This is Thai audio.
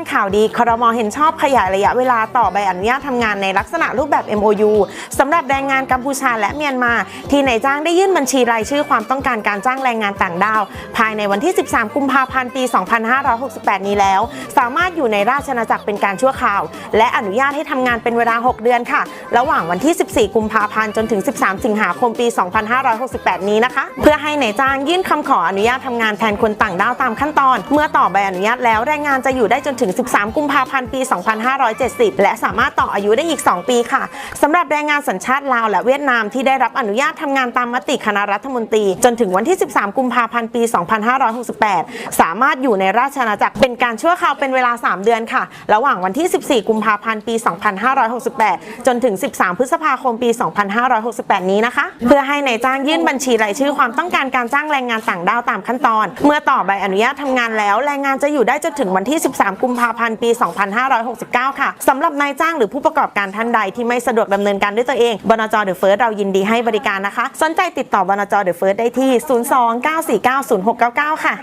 งข่าวดีครมอเห็นชอบขยายระยะเวลาต่อใบอนุญาตทำงานในลักษณะรูปแบบ MOU สำหรับแรงงานกัมพูชาและเมียนมา ที่นายจ้างได้ยื่นบัญชีรายชื่อความต้องการการจ้างแรงงานต่างด้าว ภายในวันที่ 13 กุมภาพันธ์ปี 2568 นี้แล้ว สามารถอยู่ในราชอาณาจักรเป็นการชั่วคราว และอนุญาตให้ทำงานเป็นเวลา 6 เดือนค่ะ ระหว่างวันที่ 14 กุมภาพันธ์จนถึง 13 สิงหาคมปี 2568 นี้นะคะ เพื่อให้นายจ้างยื่นคำขออนุญาตทำงานแทนคนต่างด้าวตามขั้นตอน เมื่อต่อใบอนุญาตแล้วแรงงานจะอยู่ได้จนถึง13 กุมภาพันธ์ปี 2570 และสามารถต่ออายุได้อีก 2 ปีค่ะสำหรับแรงงานสัญชาติลาวและเวียดนามที่ได้รับอนุญาตทำงานตามมติคณะรัฐมนตรี จนถึงวันที่ 13 กุมภาพันธ์ปี 2568 สามารถอยู่ในราชอาณาจักรเป็นการชั่วคราวเป็นเวลา 3 เดือนค่ะ ระหว่างวันที่ 14 กุมภาพันธ์ปี 2568 จนถึง 13 พฤษภาคมปี 2568 นี้นะคะ เพื่อให้ในายจ้างยื่นบัญชีรายชื่อความต้องการการจ้างแรงงานต่างด้าวตามขั้นตอน เมื่อต่อใบอนุญาตทำงานแล้วแรงงานจะอยู่ได้จนถึงวันที่ 13 กุมภาพันธ์ปี 2569 ค่ะสำหรับนายจ้างหรือผู้ประกอบการท่านใดที่ไม่สะดวกดำเนินการด้วยตัวเองบนจเดอะเฟิร์สเรายินดีให้บริการนะคะ สนใจติดต่อบนจเดอะเฟิร์สได้ที่ 02 949 0699 ค่ะ